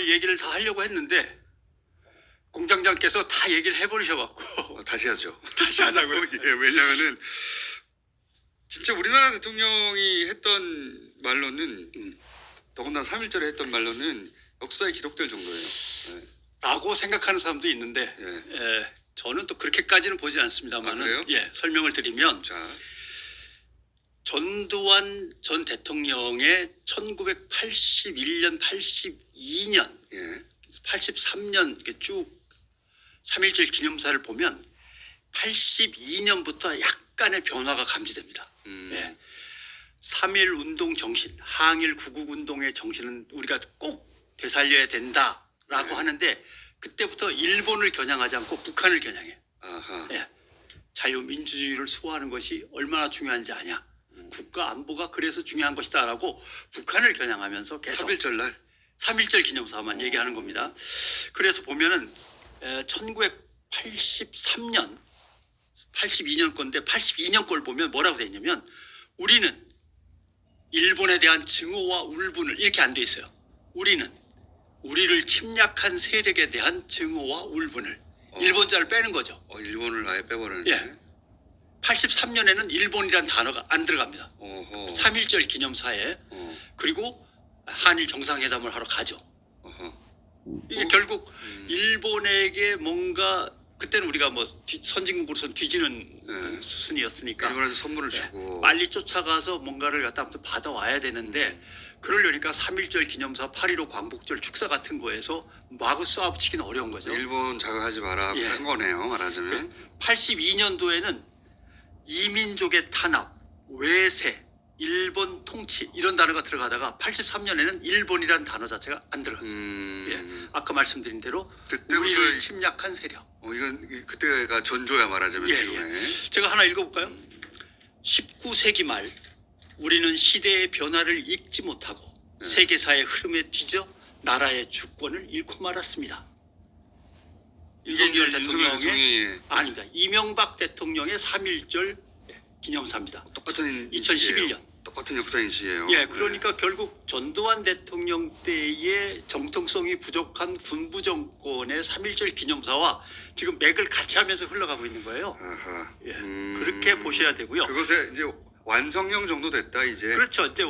얘기를 다 하려고 했는데 공장장께서 다 얘기를 해버리셔갖고 어, 다시 하죠. 다시 하자고요. 예, 왜냐하면은 진짜 우리나라 대통령이 했던 말로는 음. 더군다나 3.1절에 했던 말로는 역사에 기록될 정도예요. 예. 라고 생각하는 사람도 있는데 예. 에, 저는 또 그렇게까지는 보지 않습니다만 아, 그래요? 예, 설명을 드리면 자, 전두환 전 대통령의 1981년, 82년, 예, 83년 이렇게 쭉 3.1절 기념사를 보면 82년부터 약간의 변화가 감지됩니다. 음, 예. 3.1 운동 정신, 항일 9.9 운동의 정신은 우리가 꼭 되살려야 된다라고 네. 하는데 그때부터 일본을 겨냥하지 않고 북한을 겨냥해. 예. 자유민주주의를 수호하는 것이 얼마나 중요한지 아냐. 국가 안보가 그래서 중요한 것이다라고 북한을 겨냥하면서 계속 3.1절 날 3.1절 기념사만 얘기하는 겁니다. 그래서 보면은 에, 1983년, 82년 건데 82년 걸 보면 뭐라고 돼 있냐면 우리는 일본에 대한 증오와 울분을 이렇게 안 돼 있어요. 우리는 우리를 침략한 세력에 대한 증오와 울분을 어. 일본자를 빼는 거죠. 어, 일본을 아예 빼버리는데. 예. 83년에는 일본이란 단어가 안 들어갑니다. 어허, 3.1절 기념사에 어, 그리고 한일 정상회담을 하러 가죠. 이게 어? 결국 음. 일본에게 뭔가 그때는 우리가 뭐 뒤- 선진국으로선 뒤지는 네. 수순이었으니까 일본한테 선물을 네. 주고 빨리 쫓아가서 뭔가를 갖다 아무튼 받아와야 되는데 음. 그러려니까 3.1절 기념사 8.15 광복절 축사 같은 거에서 마구 쏴붙이기는 어려운 거죠. 일본 자극하지 마라 예. 한 거네요 말하자면. 82년도에는 이민족의 탄압, 외세, 일본 통치 이런 단어가 들어가다가 83년에는 일본이라는 단어 자체가 안 들어가요. 음, 예, 아까 말씀드린 대로 그때부터 우리를 이- 침략한 세력. 어, 이건 이- 그때가 전조야 말하자면 예, 지금의. 제가 하나 읽어볼까요? 19세기 말 우리는 시대의 변화를 읽지 못하고 네. 세계사의 흐름에 뒤져 나라의 주권을 잃고 말았습니다. 윤석열 대통령의 대통령이 아닙니다. 이명박 대통령의 3.1절 기념사입니다. 똑같은 2011년. 인식이에요. 똑같은 역사 인식이에요. 예, 그러니까 결국 전두환 대통령 때의 정통성이 부족한 군부 정권의 3.1절 기념사와 지금 맥을 같이 하면서 흘러가고 있는 거예요. 네. 아하. 예, 음. 그렇게 보셔야 되고요. 그것에 이제 완성형 정도 됐다 이제. 그렇죠. 이제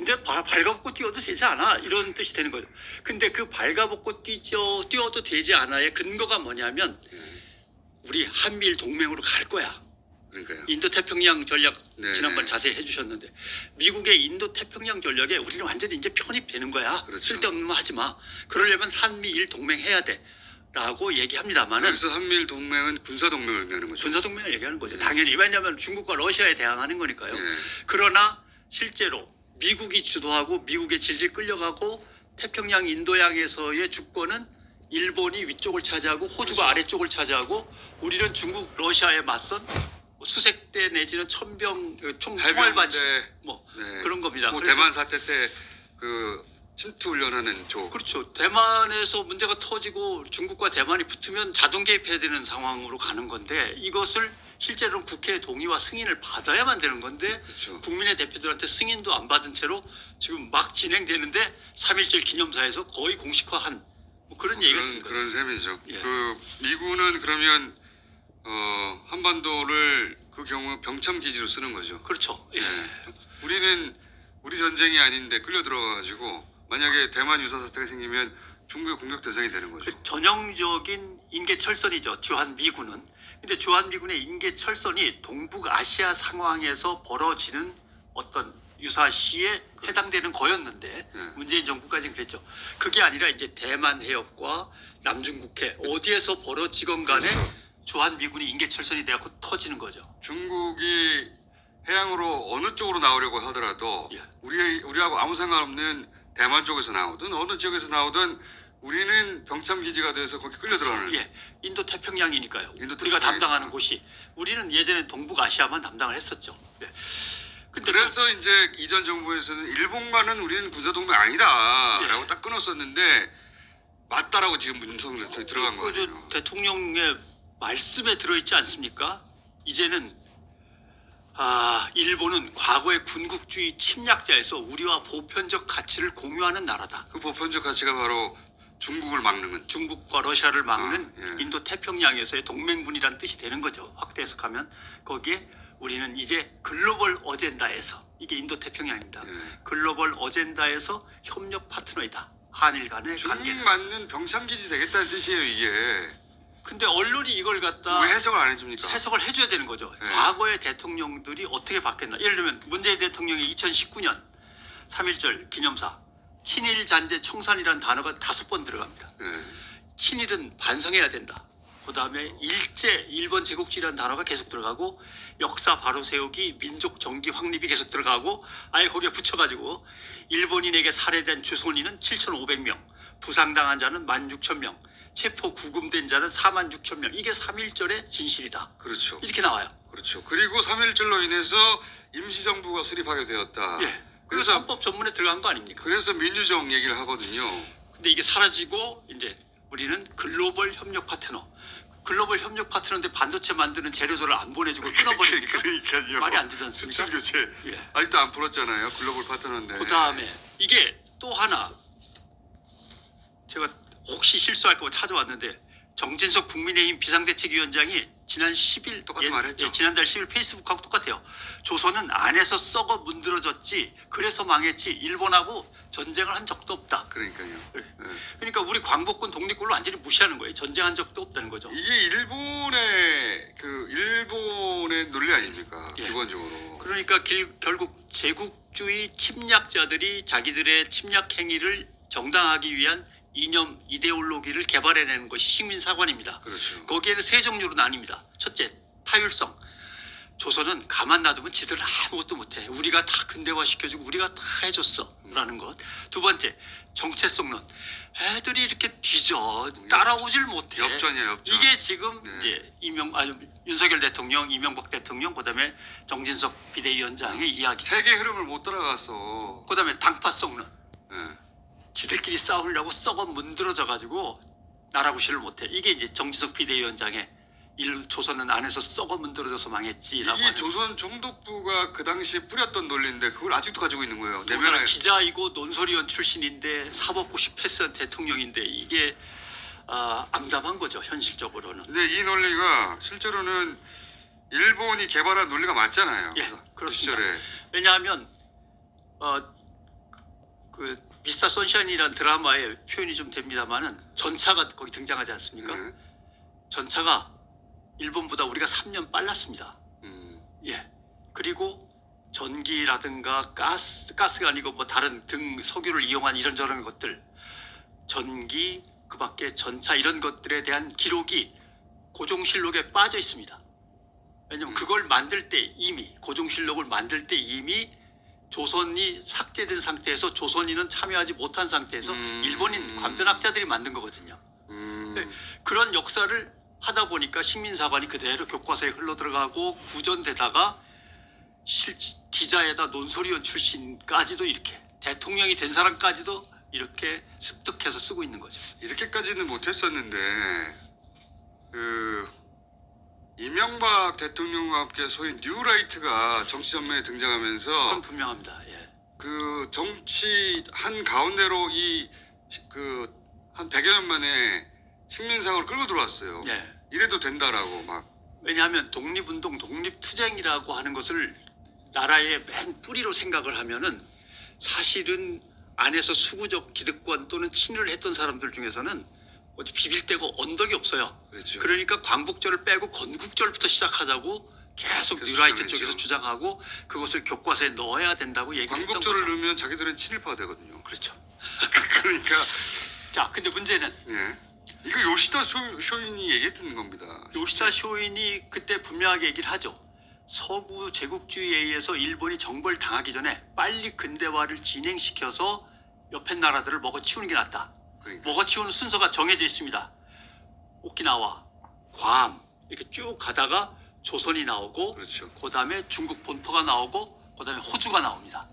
이제 바- 발가벗고 뛰어도 되지 않아 이런 뜻이 되는 거죠. 근데 그 발가벗고 뛰죠 뛰어도 되지 않아의 근거가 뭐냐면 예, 우리 한미일 동맹으로 갈 거야. 그러니까요. 인도 태평양 전략 네, 지난번 네. 자세히 해주셨는데 미국의 인도 태평양 전략에 우리는 완전히 이제 편입되는 거야. 그렇죠. 쓸데없는 말 하지 마. 그러려면 한미일 동맹 해야 돼.라고 얘기합니다만은 그래서 한미일 동맹은 군사 동맹을 의미하는 거죠. 군사 동맹을 얘기하는 거죠. 네. 당연히 왜냐하면 중국과 러시아에 대항하는 거니까요. 예. 그러나 실제로 미국이 주도하고 미국에 질질 끌려가고 태평양 인도양에서의 주권은 일본이 위쪽을 차지하고 호주가 그렇죠. 아래쪽을 차지하고 우리는 중국 러시아에 맞선 뭐 수색 대 내지는 천병 어, 총 총알바지 뭐 네. 그런 겁니다. 뭐 대만 사태 때그 침투 훈련하는 쪽. 그렇죠. 대만에서 문제가 터지고 중국과 대만이 붙으면 자동 개입해야 되는 상황으로 가는 건데 이것을 실제로는 국회의 동의와 승인을 받아야만 되는 건데 그렇죠. 국민의 대표들한테 승인도 안 받은 채로 지금 막 진행되는데 3.1절 기념사에서 거의 공식화한 뭐 그런 얘기가 그런. 그런 셈이죠. 예. 그 미군은 그러면 어, 한반도를 그 경우 병참 기지로 쓰는 거죠. 그렇죠. 예. 예. 우리는 우리 전쟁이 아닌데 끌려 들어가지고 만약에 대만 유사 사태가 생기면 중국의 공격 대상이 되는 거죠. 그 전형적인 인계 철선이죠. 주한 미군은. 근데 주한 미군의 인계 철선이 동북 아시아 상황에서 벌어지는 어떤 유사시에 해당되는 거였는데 네. 문재인 정부까지는 그랬죠. 그게 아니라 이제 대만 해협과 남중국해 어디에서 벌어지건 간에 주한 미군이 인계철선이 돼갖고 터지는 거죠. 중국이 해양으로 어느 쪽으로 나오려고 하더라도 예. 우리 우리하고 아무 상관없는 대만 쪽에서 나오든 어느 지역에서 나오든 우리는 병참 기지가 돼서 거기 끌려 들어가는. 예, 인도 태평양이니까요. 인도 우리가 태평양. 담당하는 곳이 우리는 예전에 동북아시아만 담당을 했었죠. 예. 근데 그래서 이제 이전 정부에서는 일본과는 우리는 군사 동맹 아니다라고 딱 끊었었는데 맞다라고 지금 대통령이 들어간 그저 거예요. 대통령의 말씀에 들어있지 않습니까? 이제는 아 일본은 과거의 군국주의 침략자에서 우리와 보편적 가치를 공유하는 나라다. 그 보편적 가치가 바로 중국을 막는 건 중국과 러시아를 막는 아, 예. 인도 태평양에서의 동맹군이란 뜻이 되는 거죠. 확대 해석하면 거기에 우리는 이제 글로벌 어젠다에서 이게 인도 태평양입니다. 예. 글로벌 어젠다에서 협력 파트너이다. 한일 간의 관계. 맞는 병참기지 되겠다는 뜻이에요 이게. 근데 언론이 이걸 갖다 왜 해석을 안 해줍니까? 해석을 해줘야 되는 거죠. 네. 과거의 대통령들이 어떻게 바뀌었나. 예를 들면 문재인 대통령이 2019년 3.1절 기념사 친일 잔재 청산이라는 단어가 다섯 번 들어갑니다. 예. 친일은 반성해야 된다. 그 다음에 일제 일본 제국주의라는 단어가 계속 들어가고 역사 바로 세우기 민족 정기 확립이 계속 들어가고 아예 거기에 붙여가지고 일본인에게 살해된 주손인은 7,500명 부상당한 자는 16,000명 체포 구금된 자는 46,000명 이게 3.1절의 진실이다. 그렇죠. 이렇게 나와요. 그렇죠. 그리고 3.1절로 인해서 임시정부가 수립하게 되었다. 예. 그래서 그래서 헌법 전문에 들어간 거 아닙니까? 그래서 민주정 얘기를 하거든요. 근데 이게 사라지고 이제 우리는 글로벌 협력 파트너. 글로벌 협력 파트너인데 반도체 만드는 재료들을 안 보내주고 끊어버리니까 그러니까요. 말이 안 되지 않습니까? 수출 교체 예. 아직도 안 풀었잖아요. 글로벌 파트너인데. 그 다음에 이게 또 하나 제가 혹시 실수할까 봐 찾아왔는데 정진석 국민의힘 비상대책위원장이 지난 10일 똑같은 말 했죠. 지난달 10일 페이스북하고 똑같아요. 조선은 안에서 썩어 문드러졌지 그래서 망했지 일본하고 전쟁을 한 적도 없다. 그러니까요. 예. 예. 그러니까 우리 광복군 독립군을 완전히 무시하는 거예요. 전쟁한 적도 없다는 거죠. 이게 일본의 그 일본의 논리 아닙니까? 예. 기본적으로. 그러니까 길- 결국 제국주의 침략자들이 자기들의 침략 행위를 정당하기 위한 이념 이데올로기를 개발해내는 것이 식민사관입니다. 그렇죠. 거기에는 세 종류로 나뉩니다. 첫째, 타율성. 조선은 가만 놔두면 지들은 아무것도 못해. 우리가 다 근대화 시켜주고 우리가 다 해줬어. 라는 것. 두 번째, 정체성론. 애들이 이렇게 뒤져. 따라오질 못해. 엽전이에요, 엽전. 이게 지금 네. 이제 이명, 아, 윤석열 대통령, 이명박 대통령, 그 다음에 정진석 비대위원장의 이야기. 세계 흐름을 못 따라갔어. 그 다음에 당파성론. 예. 지들끼리 싸우려고 썩어 문드러져 가지고 나라 구실을 못해. 이게 이제 정지석 비대위원장의 일 조선은 안에서 썩어 문드러져서 망했지라고 이게 하는. 조선 총독부가 그 당시에 뿌렸던 논리인데 그걸 아직도 가지고 있는 거예요. 내면에 기자이고 논설위원 출신인데 사법고시 패스한 대통령인데 이게 아, 암담한 거죠 현실적으로는. 근데 이 논리가 실제로는 일본이 개발한 논리가 맞잖아요. 예, 그 그렇습니다. 시절에. 왜냐하면 어 그 미스터 선샤인이라는 드라마의 표현이 좀 됩니다만은 전차가 거기 등장하지 않습니까? 예. 전차가 일본보다 우리가 3년 빨랐습니다. 음, 예. 그리고 전기라든가 가스, 가스가 아니고 뭐 다른 등 석유를 이용한 이런저런 것들, 전기, 그 밖에 전차 이런 것들에 대한 기록이 고종실록에 빠져 있습니다. 왜냐면 그걸 만들 때 이미, 고종실록을 만들 때 이미 조선이 삭제된 상태에서 조선인은 참여하지 못한 상태에서 음. 일본인 관변학자들이 만든 거거든요. 음, 네, 그런 역사를 하다 보니까 식민사관이 그대로 교과서에 흘러 들어가고 구전되다가 실, 기자에다 논설위원 출신까지도 이렇게 대통령이 된 사람까지도 이렇게 습득해서 쓰고 있는 거죠. 이렇게까지는 못했었는데 그 이명박 대통령과 함께 소위 뉴라이트가 정치 전면에 등장하면서 분명합니다. 예. 그 정치 한 가운데로 이 그한 100여 년 만에 식민사관을 끌고 들어왔어요. 예. 이래도 된다라고 막 왜냐하면 독립운동, 독립투쟁이라고 하는 것을 나라의 맨 뿌리로 생각을 하면은 사실은 안에서 수구적 기득권 또는 친일을 했던 사람들 중에서는 어디 비빌 데가 언덕이 없어요. 그랬죠. 그러니까 광복절을 빼고 건국절부터 시작하자고 계속 뉴라이트 주장했죠. 쪽에서 주장하고 그것을 교과서에 넣어야 된다고 얘기를 광복절을 거죠. 넣으면 자기들은 친일파가 되거든요. 그렇죠. 그러니까 자, 근데 문제는 예. 이거 요시다 쇼, 쇼인이 얘기했던 겁니다. 요시다 쇼인이 그때 분명하게 얘기를 하죠. 서구 제국주의에 의해서 일본이 정벌 당하기 전에 빨리 근대화를 진행시켜서 옆에 나라들을 먹어치우는 게 낫다. 그러니까 먹어치우는 순서가 정해져 있습니다. 오키나와, 괌 이렇게 쭉 가다가 조선이 나오고 그렇죠. 그다음에 중국 본토가 나오고 그다음에 호주가 나옵니다.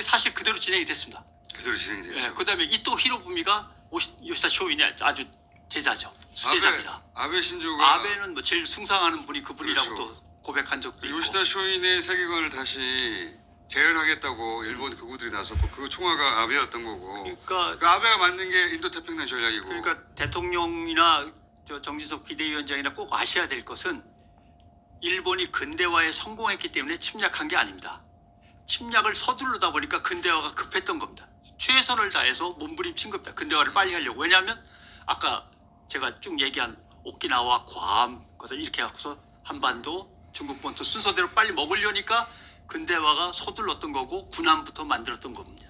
사실 그대로 진행이 됐습니다. 그대로 진행이 됐죠. 예, 그다음에 이토 히로부미가 오시- 요시다 쇼인의 아주 제자죠. 수제자입니다. 아베, 아베 신조가 아베는 뭐 제일 숭상하는 분이 그분이라고 그렇죠. 또 고백한 적도 있고. 요시다 쇼인의 세계관을 다시 재현하겠다고 일본 극우들이 나섰고 그 총화가 아베였던 거고 그러니까 그 아베가 만든 게 인도 태평양 전략이고 그러니까 대통령이나 저 정지석 비대위원장이나 꼭 아셔야 될 것은 일본이 근대화에 성공했기 때문에 침략한 게 아닙니다. 침략을 서두르다 보니까 근대화가 급했던 겁니다. 최선을 다해서 몸부림친 겁니다. 근대화를 빨리 하려고. 왜냐하면 아까 제가 쭉 얘기한 오키나와 괌 것을 이렇게 갖고서 한반도 중국 본토 순서대로 빨리 먹으려니까 근대화가 서둘렀던 거고 군함부터 만들었던 겁니다.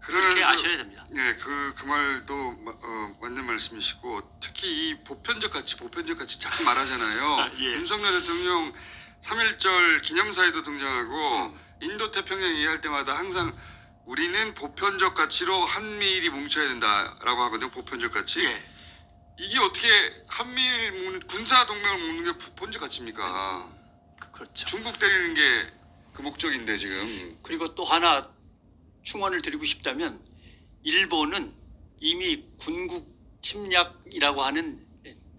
그렇게 아셔야 됩니다. 예, 그, 그 말도 마- 어, 맞는 말씀이시고 특히 이 보편적 가치, 보편적 가치 자꾸 말하잖아요. 아, 예. 윤석열 대통령 3.1절 기념사에도 등장하고 음. 인도 태평양 얘기할 때마다 항상 우리는 보편적 가치로 한미일이 뭉쳐야 된다라고 하거든요. 보편적 가치. 예. 이게 어떻게 한미일 뭉- 군사 동맹을 묶는 게 보편적 가치입니까? 그렇죠. 중국 때리는 게 그 목적인데 지금 그리고 또 하나 충원을 드리고 싶다면 일본은 이미 군국 침략이라고 하는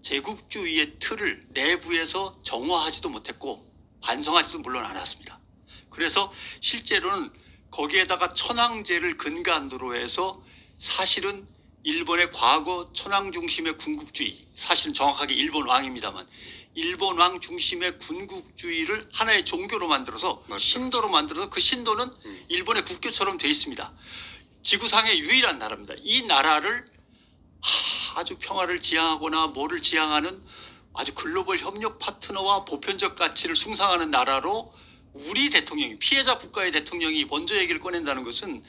제국주의의 틀을 내부에서 정화하지도 못했고 반성하지도 물론 않았습니다. 그래서 실제로는 거기에다가 천황제를 근간으로 해서 사실은 일본의 과거 천황 중심의 군국주의, 사실은 정확하게 일본 왕입니다만 일본 왕 중심의 군국주의를 하나의 종교로 만들어서 맞죠. 신도로 만들어서 그 신도는 일본의 국교처럼 돼 있습니다. 지구상의 유일한 나라입니다. 이 나라를 하, 아주 평화를 지향하거나 뭐를 지향하는 아주 글로벌 협력 파트너와 보편적 가치를 숭상하는 나라로 우리 대통령이 피해자 국가의 대통령이 먼저 얘기를 꺼낸다는 것은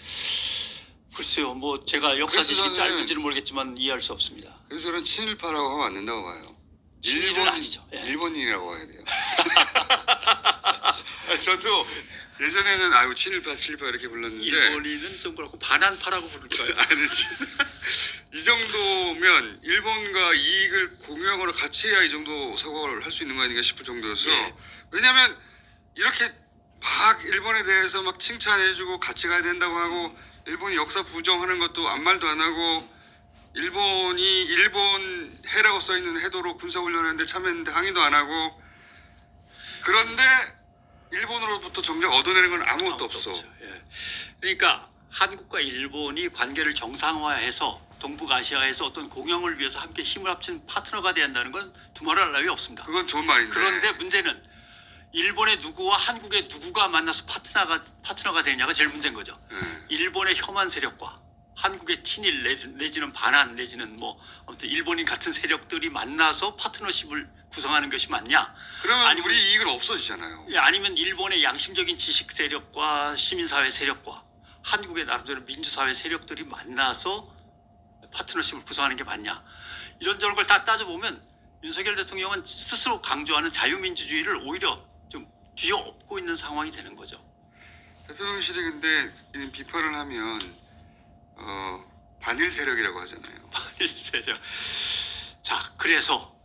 글쎄요 뭐 제가 역사 지식이 그래서 저는- 짧은지는 모르겠지만 이해할 수 없습니다. 그래서 저는 친일파라고 하면 안 된다고 봐요. 친일은 아니죠. 예. 일본인이라고 해야 돼요. 저도 예전에는 아유 친일파 친일파 이렇게 불렀는데 일본인은 좀 그렇고 반한파라고 부를까요? 아니지. 이 정도면 일본과 이익을 공유하거나 같이 해야 이 정도 사과를 할 수 있는 거 아닌가 싶을 정도였어. 예. 왜냐하면 이렇게 막 일본에 대해서 막 칭찬해주고 같이 가야 된다고 하고 일본이 역사 부정하는 것도 아무 말도 안 하고 일본이 일본 해라고 써 있는 해도로 군사훈련하는데 참여했는데 항의도 안 하고 그런데 일본으로부터 정작 얻어내는 건 아무것도 아무것도 없어. 없죠. 예. 그러니까 한국과 일본이 관계를 정상화해서 동북아시아에서 어떤 공영을 위해서 함께 힘을 합친 파트너가 돼야 한다는 건 두말할 나위 없습니다. 그건 좋은 말인데. 그런데 문제는 일본의 누구와 한국의 누구가 만나서 파트너가 파트너가 되냐가 제일 문제인 거죠. 예. 일본의 혐한 세력과 한국의 친일 내- 내지는 반한 내지는 뭐 아무튼 일본인 같은 세력들이 만나서 파트너십을 구성하는 것이 맞냐? 그러면 아니면- 우리 이익은 없어지잖아요. 예, 아니면 일본의 양심적인 지식 세력과 시민사회 세력과 한국의 나름대로 민주사회 세력들이 만나서 파트너십을 구성하는 게 맞냐 이런저런 걸 다 따져보면 윤석열 대통령은 스스로 강조하는 자유민주주의를 오히려 좀 뒤엎고 있는 상황이 되는 거죠. 대통령실이 근데 이 비판을 하면 어, 반일 세력이라고 하잖아요. 반일 세력. 자, 그래서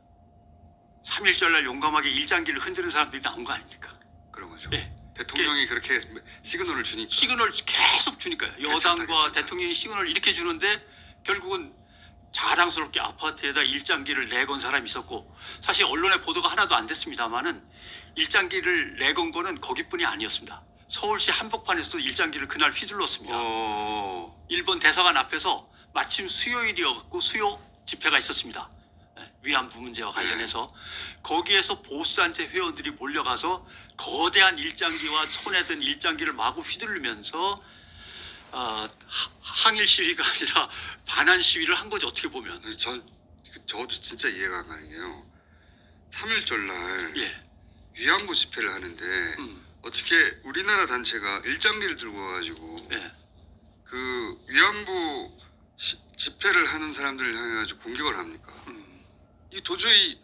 3.1절 날 용감하게 일장기를 흔드는 사람들이 나온 거 아닙니까? 그런 거죠. 예. 대통령이 그렇게 시그널을 주니까. 시그널 계속 주니까요. 괜찮다, 여당과 괜찮다. 대통령이 시그널을 이렇게 주는데 결국은 자랑스럽게 아파트에다 일장기를 내건 사람이 있었고 사실 언론의 보도가 하나도 안 됐습니다만은 일장기를 내건 거는 거기뿐이 아니었습니다. 서울시 한복판에서도 일장기를 그날 휘둘렀습니다. 어, 일본 대사관 앞에서 마침 수요일이었고 수요 집회가 있었습니다. 예, 위안부 문제와 관련해서 거기에서 보수단체 회원들이 몰려가서 거대한 일장기와 손에 든 일장기를 마구 휘두르면서 아, 하- 항일 시위가 아니라 반한 시위를 한 거죠 어떻게 보면 아니, 전 저도 진짜 이해가 안 가는 게요. 3일절 날 예 위안부 집회를 하는데 음. 어떻게 우리나라 단체가 일장기를 들고 와가지고 예. 그 위안부 시- 집회를 하는 사람들을 향해 가지고 공격을 합니까? 음. 이 도저히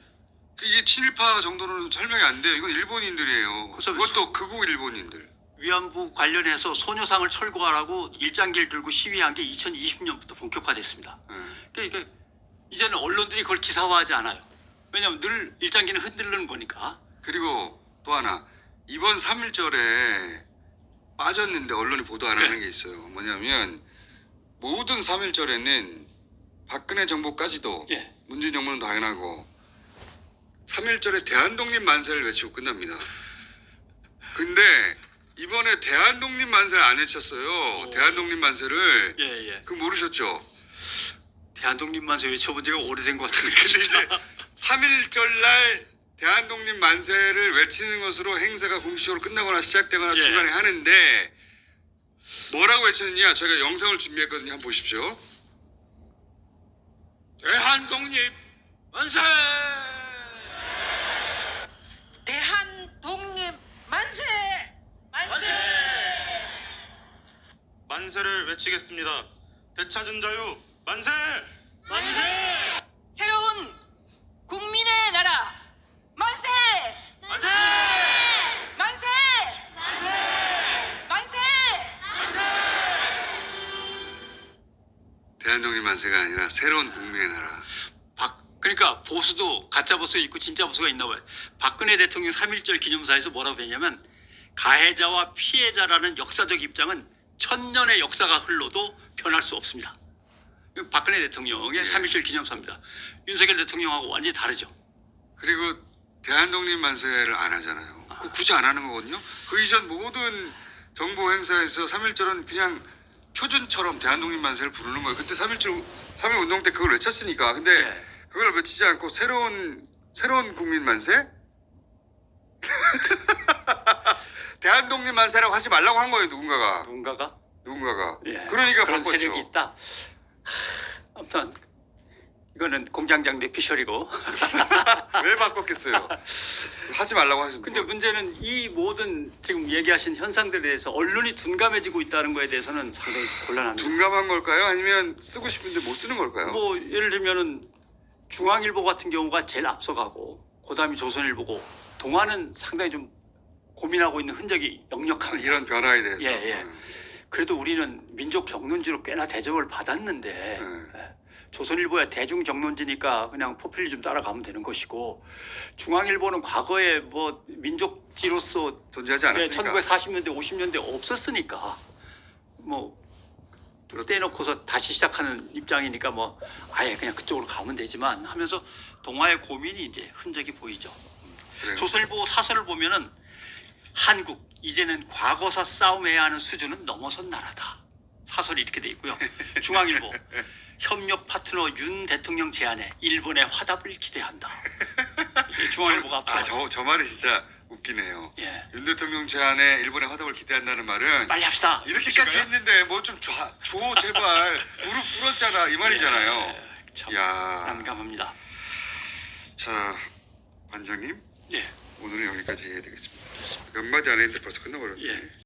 그 이게 친일파 정도로는 설명이 안 돼요. 이건 일본인들이에요. 그래서 그것도 극우 일본인들. 위안부 관련해서 소녀상을 철거하라고 일장기를 들고 시위한 게 2020년부터 본격화됐습니다. 예. 그러니까 이제는 언론들이 그걸 기사화하지 않아요. 왜냐하면 늘 일장기는 흔들리는 거니까. 그리고 또 하나 이번 3일절에 빠졌는데 언론이 보도 안 하는 네. 게 있어요. 뭐냐면 모든 3일절에는 박근혜 정부까지도 예. 문재인 정부는 당연하고 3일절에 대한독립 만세를 외치고 끝납니다. 근데 이번에 대한독립 만세를 안 외쳤어요. 오. 대한독립 만세를 예, 예. 그 모르셨죠? 대한독립 만세 외쳐본 지가 오래된 것 같은데. 근데 진짜. 이제 3.1절 날 대한독립 만세를 외치는 것으로 행사가 공식적으로 끝나거나 시작되거나 예. 중간에 하는데 뭐라고 외쳤느냐 저희가 영상을 준비했거든요. 한번 보십시오. 대한독립 만세! 대한 독립 만세! 만세! 만세를 외치겠습니다. 되찾은 자유 만세! 새로운 국민의 나라 대한독립 만세가 아니라 새로운 국민의 나라. 박, 그러니까 보수도 가짜 보수가 있고 진짜 보수가 있나 봐요. 박근혜 대통령 3.1절 기념사에서 뭐라고 했냐면 가해자와 피해자라는 역사적 입장은 천년의 역사가 흘러도 변할 수 없습니다. 박근혜 대통령의 예. 3.1절 기념사입니다. 윤석열 대통령하고 완전히 다르죠. 그리고 대한독립 만세를 안 하잖아요. 그거 굳이 안 하는 거거든요. 그 이전 모든 정보 행사에서 3.1절은 그냥 표준처럼 대한독립 만세를 부르는 거예요. 그때 3.1절 3.1 운동 때 그걸 외쳤으니까. 근데 네. 그걸 외치지 않고 새로운 새로운 국민 만세? 대한독립 만세라고 하지 말라고 한 거예요. 누군가가. 누군가가 누군가가. 예, 그러니까 그런 바꿨죠. 세력이 있다. 하, 아무튼 이거는 공장장 내 피셜이고. 왜 바꿨겠어요? 하지 말라고 하셨는데. 근데 문제는 이 모든 지금 얘기하신 현상들에 대해서 언론이 둔감해지고 있다는 거에 대해서는 상당히 곤란합니다. 둔감한 걸까요? 아니면 쓰고 싶은데 못 쓰는 걸까요? 뭐 예를 들면은 중앙일보 같은 경우가 제일 앞서가고 그다음이 조선일보고 동아는 상당히 좀 고민하고 있는 흔적이 역력합니다. 이런 변화에 대해서. 예, 예. 그래도 우리는 민족 정론지로 꽤나 대접을 받았는데 네. 예. 조선일보야 대중 정론지니까 그냥 포퓰리즘 따라가면 되는 것이고 중앙일보는 과거에 뭐 민족지로서 존재하지 네, 않았으니까. 1940년대 50년대 없었으니까 뭐 떼놓고서 다시 시작하는 입장이니까 뭐 아예 그냥 그쪽으로 가면 되지만 하면서 동아의 고민이 이제 흔적이 보이죠. 그래요. 조선일보 사설을 보면은 한국 이제는 과거사 싸움해야 하는 수준은 넘어선 나라다. 사설이 이렇게 돼 있고요. 중앙일보 협력 파트너 윤 대통령 제안에 일본의 화답을 기대한다. 이게 중앙일보가 앞서. 아, 저, 저 말이 진짜 웃기네요. 예. 윤 대통령 제안에 일본의 화답을 기대한다는 말은 빨리 합시다. 이렇게까지 했는데 뭐 좀 줘, 줘 제발 무릎 꿇었잖아 이 말이잖아요. 예, 참 야, 난감합니다. 자 관장님 예. 오늘은 여기까지 해야 되겠습니다. 몇 마디 안 했는데 벌써 끝나버렸네. 예.